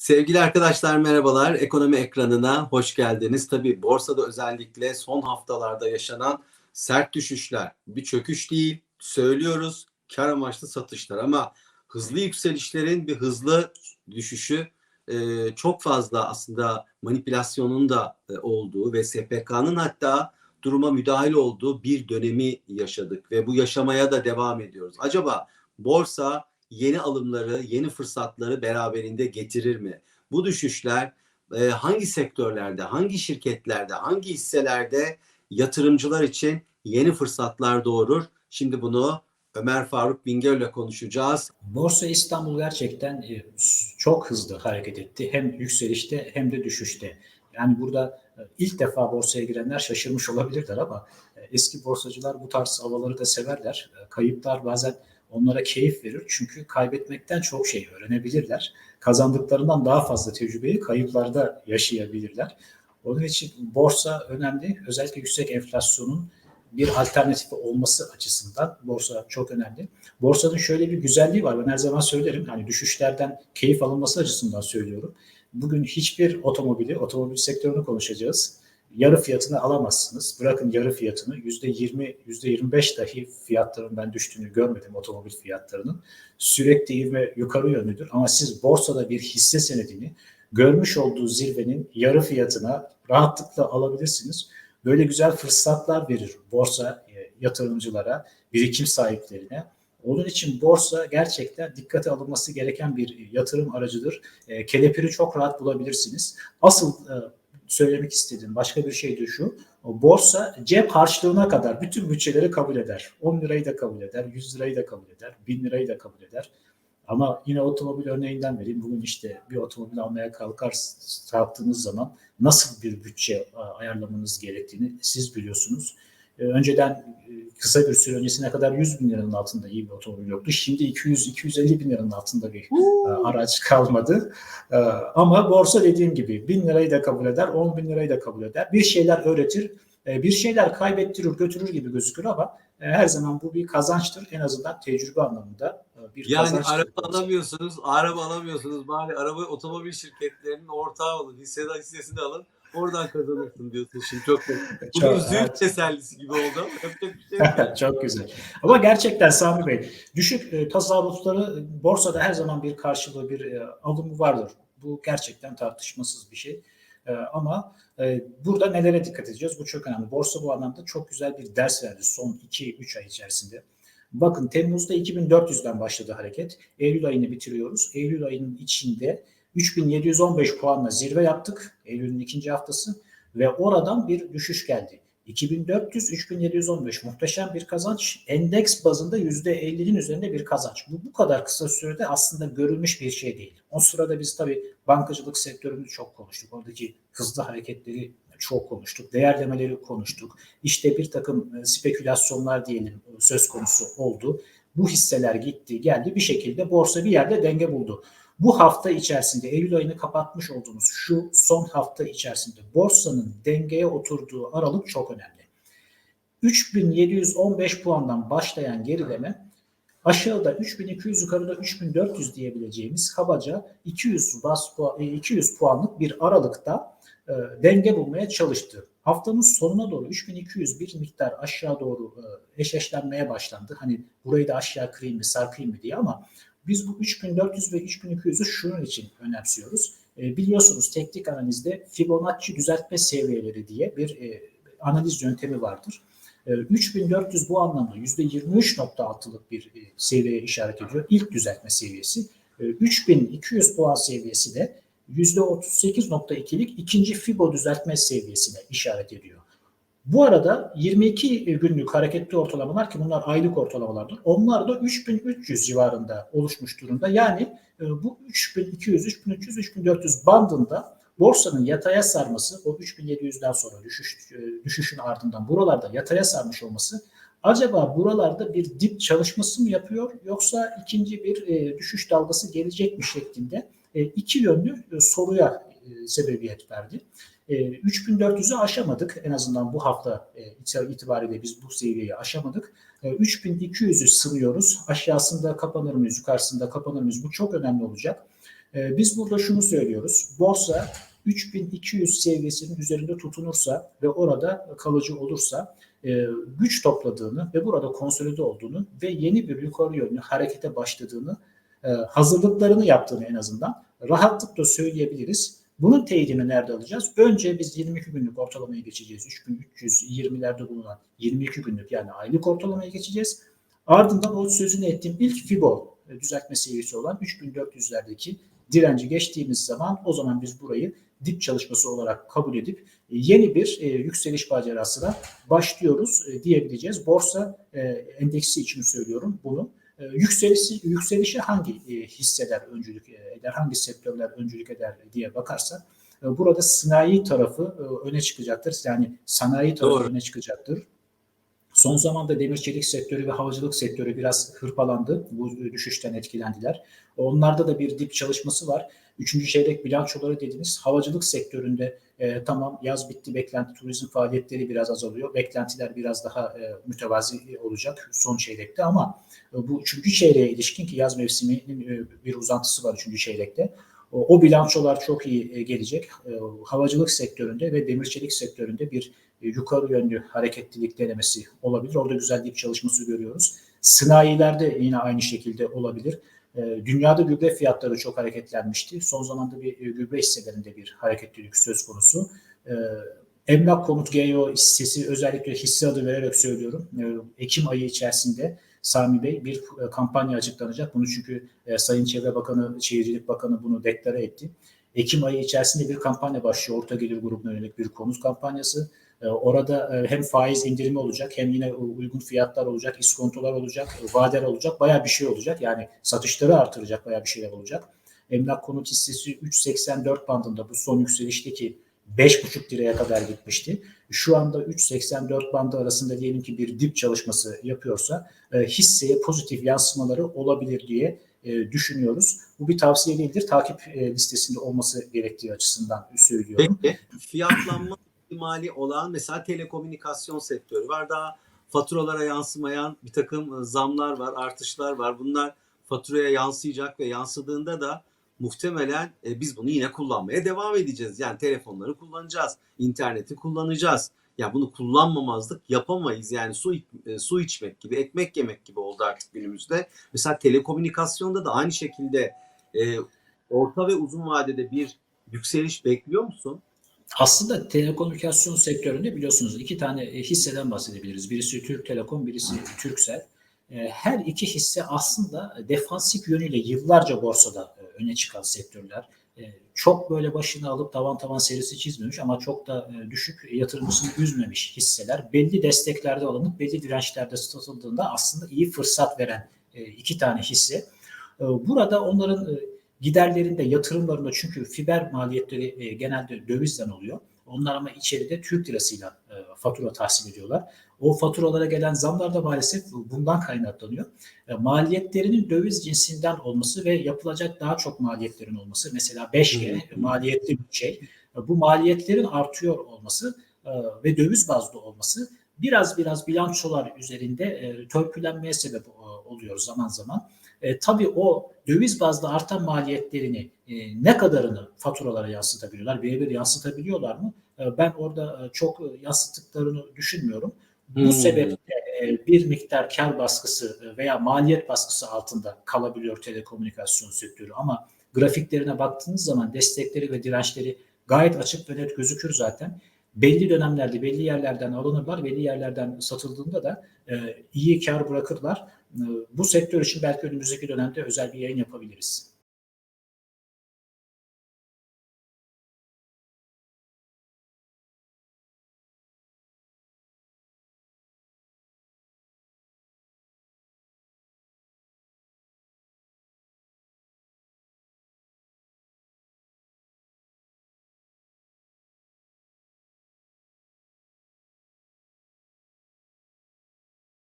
Sevgili arkadaşlar merhabalar. Ekonomi ekranına hoş geldiniz. Tabii borsada özellikle son haftalarda yaşanan sert düşüşler bir çöküş değil. Söylüyoruz kar amaçlı satışlar ama hızlı yükselişlerin bir hızlı düşüşü e, çok fazla aslında manipülasyonun da e, olduğu ve SPK'nın hatta duruma müdahil olduğu bir dönemi yaşadık ve bu yaşamaya da devam ediyoruz. Acaba borsa yeni alımları, yeni fırsatları beraberinde getirir mi? Bu düşüşler e, hangi sektörlerde, hangi şirketlerde, hangi hisselerde yatırımcılar için yeni fırsatlar doğurur? Şimdi bunu Ömer Faruk Bingöl ile konuşacağız. Borsa İstanbul gerçekten e, çok hızlı hareket etti. Hem yükselişte hem de düşüşte. Yani burada e, ilk defa borsaya girenler şaşırmış olabilirler ama e, eski borsacılar bu tarz havaları da severler. Kayıplar bazen onlara keyif verir. Çünkü kaybetmekten çok şey öğrenebilirler. Kazandıklarından daha fazla tecrübeyi kayıplarda yaşayabilirler. Onun için borsa önemli. Özellikle yüksek enflasyonun bir alternatifi olması açısından borsa çok önemli. Borsanın şöyle bir güzelliği var. Ben her zaman söylerim. Hani düşüşlerden keyif alınması açısından söylüyorum. Bugün hiçbir otomobili, otomobil sektörünü konuşacağız. Yarı fiyatını alamazsınız. Bırakın yarı fiyatını yüzde yirmi, yüzde yirmi beş dahi fiyatların ben düştüğünü görmedim otomobil fiyatlarının. Sürekli ivme yukarı yönlüdür. Ama siz borsada bir hisse senedini görmüş olduğu zirvenin yarı fiyatına rahatlıkla alabilirsiniz. Böyle güzel fırsatlar verir borsa e, yatırımcılara, birikim sahiplerine. Onun için borsa gerçekten dikkate alınması gereken bir yatırım aracıdır. E, kelepiri çok rahat bulabilirsiniz. Asıl e, söylemek istediğim başka bir şey de şu. Borsa cep harçlığına kadar bütün bütçeleri kabul eder. 10 lirayı da kabul eder, 100 lirayı da kabul eder, 1000 lirayı da kabul eder. Ama yine otomobil örneğinden vereyim. Bugün işte bir otomobil almaya kalkar kalktığınız zaman nasıl bir bütçe ayarlamanız gerektiğini siz biliyorsunuz. Önceden kısa bir süre öncesine kadar 100 bin liranın altında iyi bir otomobil yoktu. Şimdi 200-250 bin liranın altında bir araç kalmadı. Ama borsa dediğim gibi 1000 lirayı da kabul eder, 10 bin lirayı da kabul eder. Bir şeyler öğretir, bir şeyler kaybettirir, götürür gibi gözükür ama her zaman bu bir kazançtır. En azından tecrübe anlamında bir yani kazançtır. araba alamıyorsunuz, araba alamıyorsunuz. Bari araba otomobil şirketlerinin ortağı olun, hisseden hissesini alın. Oradan kazanırsın diyorsun şimdi çok Bu Çok- bir züğürt evet. tesellisi gibi oldu. ama Yapacak bir şey yok. Çok güzel. Ama gerçekten Sami Bey, düşük e, tasarrufları borsada her zaman bir karşılığı, bir e, alımı vardır. Bu gerçekten tartışmasız bir şey. E, ama e, burada nelere dikkat edeceğiz? Bu çok önemli. Borsa bu anlamda çok güzel bir ders verdi son 2-3 ay içerisinde. Bakın Temmuz'da 2400'den başladı hareket. Eylül ayını bitiriyoruz. Eylül ayının içinde 3715 puanla zirve yaptık. Eylül'ün ikinci haftası ve oradan bir düşüş geldi. 2400-3715 muhteşem bir kazanç. Endeks bazında %50'nin üzerinde bir kazanç. Bu bu kadar kısa sürede aslında görülmüş bir şey değil. O sırada biz tabii bankacılık sektörünü çok konuştuk. Oradaki hızlı hareketleri çok konuştuk. Değerlemeleri konuştuk. İşte bir takım e, spekülasyonlar diyelim e, söz konusu oldu. Bu hisseler gitti geldi bir şekilde borsa bir yerde denge buldu. Bu hafta içerisinde Eylül ayını kapatmış olduğumuz şu son hafta içerisinde borsanın dengeye oturduğu aralık çok önemli. 3715 puandan başlayan gerileme aşağıda 3200 yukarıda 3400 diyebileceğimiz kabaca 200 bas pu- e, 200 puanlık bir aralıkta e, denge bulmaya çalıştı. Haftanın sonuna doğru 3200 bir miktar aşağı doğru e, eşleşlenmeye başlandı. Hani burayı da aşağı kırayım mı sarkayım mı diye ama biz bu 3400 ve 3200'ü şunun için önemsiyoruz. E, biliyorsunuz teknik analizde Fibonacci düzeltme seviyeleri diye bir e, analiz yöntemi vardır. E, 3400 bu anlamda %23.6'lık bir e, seviyeye işaret ediyor. İlk düzeltme seviyesi. E, 3200 puan seviyesi de %38.2'lik ikinci Fibo düzeltme seviyesine işaret ediyor. Bu arada 22 günlük hareketli ortalamalar ki bunlar aylık ortalamalardır. Onlar da 3300 civarında oluşmuş durumda. Yani e, bu 3200, 3300, 3400 bandında borsanın yataya sarması, o 3700'den sonra düşüş, e, düşüşün ardından buralarda yataya sarmış olması acaba buralarda bir dip çalışması mı yapıyor yoksa ikinci bir e, düşüş dalgası gelecek mi şeklinde iki yönlü soruya sebebiyet verdi. E, 3400'ü aşamadık. En azından bu hafta e, itibariyle biz bu seviyeyi aşamadık. E, 3200'ü sınıyoruz. Aşağısında kapanır mıyız, yukarısında kapanır mıyız? Bu çok önemli olacak. E, biz burada şunu söylüyoruz. Borsa 3200 seviyesinin üzerinde tutunursa ve orada kalıcı olursa e, güç topladığını ve burada konsolide olduğunu ve yeni bir yukarı yönlü harekete başladığını e, hazırlıklarını yaptığını en azından rahatlıkla söyleyebiliriz. Bunun teyidini nerede alacağız? Önce biz 22 günlük ortalamaya geçeceğiz. 3320'lerde bulunan 22 günlük yani aylık ortalamaya geçeceğiz. Ardından o sözünü ettiğim ilk Fibo e, düzeltme seviyesi olan 3400'lerdeki direnci geçtiğimiz zaman o zaman biz burayı dip çalışması olarak kabul edip e, yeni bir e, yükseliş macerasına başlıyoruz e, diyebileceğiz. Borsa e, endeksi için söylüyorum bunu. E, yükselişi, yükselişe hangi e, hisseler öncülük eder, hangi sektörler öncülük eder diye bakarsak e, burada sanayi tarafı e, öne çıkacaktır. Yani sanayi tarafı Doğru. öne çıkacaktır. Son zamanda demir çelik sektörü ve havacılık sektörü biraz hırpalandı. Bu düşüşten etkilendiler. Onlarda da bir dip çalışması var. Üçüncü çeyrek bilançoları dediniz. Havacılık sektöründe e, tamam yaz bitti beklenti turizm faaliyetleri biraz azalıyor. Beklentiler biraz daha e, mütevazi olacak son çeyrekte ama e, bu üçüncü çeyreğe ilişkin ki yaz mevsiminin e, bir uzantısı var üçüncü çeyrekte. O, bilançolar çok iyi e, gelecek. E, havacılık sektöründe ve demir çelik sektöründe bir e, yukarı yönlü hareketlilik denemesi olabilir. Orada güzel dip çalışması görüyoruz. Sanayilerde yine aynı şekilde olabilir. Dünyada gübre fiyatları çok hareketlenmişti. Son zamanda bir gübre hisselerinde bir hareketlilik söz konusu. Emlak Konut GEO hissesi özellikle hisse adı vererek söylüyorum. Ekim ayı içerisinde Sami Bey bir e, kampanya açıklanacak. Bunu çünkü e, Sayın Çevre Bakanı, Şehircilik Bakanı bunu deklare etti. Ekim ayı içerisinde bir kampanya başlıyor. Orta gelir grubuna yönelik bir konut kampanyası. E, Orada hem faiz indirimi olacak hem yine uygun fiyatlar olacak, iskontolar olacak, vadeler olacak. Bayağı bir şey olacak. Yani satışları artıracak bayağı bir şeyler olacak. Emlak konut hissesi 3.84 bandında bu son yükselişteki 5,5 liraya kadar gitmişti. Şu anda 3.84 bandı arasında diyelim ki bir dip çalışması yapıyorsa e, hisseye pozitif yansımaları olabilir diye e, düşünüyoruz. Bu bir tavsiye değildir. Takip e, listesinde olması gerektiği açısından söylüyorum. Peki fiyatlanma ihtimali olan mesela telekomünikasyon sektörü var. Daha faturalara yansımayan bir takım zamlar var, artışlar var. Bunlar faturaya yansıyacak ve yansıdığında da muhtemelen e, biz bunu yine kullanmaya devam edeceğiz. Yani telefonları kullanacağız, interneti kullanacağız. Ya bunu kullanmamazlık yapamayız. Yani su e, su içmek gibi, ekmek yemek gibi oldu artık günümüzde. Mesela telekomünikasyonda da aynı şekilde e, orta ve uzun vadede bir yükseliş bekliyor musun? Aslında telekomünikasyon sektöründe biliyorsunuz iki tane e, hisseden bahsedebiliriz. Birisi Türk Telekom, birisi Türksel. E, Her iki hisse aslında defansif yönüyle yıllarca borsada e, öne çıkan sektörler. E, Çok böyle başını alıp tavan tavan serisi çizmemiş ama çok da e, düşük yatırımcısını üzmemiş hisseler. Belli desteklerde alınıp belli dirençlerde satıldığında aslında iyi fırsat veren e, iki tane hisse. Burada onların giderlerinde, yatırımlarında çünkü fiber maliyetleri genelde dövizden oluyor. Onlar ama içeride Türk lirasıyla e, fatura tahsil ediyorlar. O faturalara gelen zamlar da maalesef bundan kaynaklanıyor. E, maliyetlerinin döviz cinsinden olması ve yapılacak daha çok maliyetlerin olması. Mesela 5G maliyetli bir şey. E, bu maliyetlerin artıyor olması e, ve döviz bazlı olması biraz biraz bilançolar üzerinde e, törpülenmeye sebep e, oluyor zaman zaman. E, tabii o döviz bazlı artan maliyetlerini e, ne kadarını faturalara yansıtabiliyorlar, birebir yansıtabiliyorlar mı? E, ben orada e, çok yansıttıklarını düşünmüyorum. Bu Hmm. sebeple e, bir miktar kar baskısı e, veya maliyet baskısı altında kalabiliyor telekomünikasyon sektörü ama grafiklerine baktığınız zaman destekleri ve dirençleri gayet açık ve net gözükür zaten. Belli dönemlerde belli yerlerden alınırlar, belli yerlerden satıldığında da e, iyi kar bırakırlar. E, bu sektör için belki önümüzdeki dönemde özel bir yayın yapabiliriz.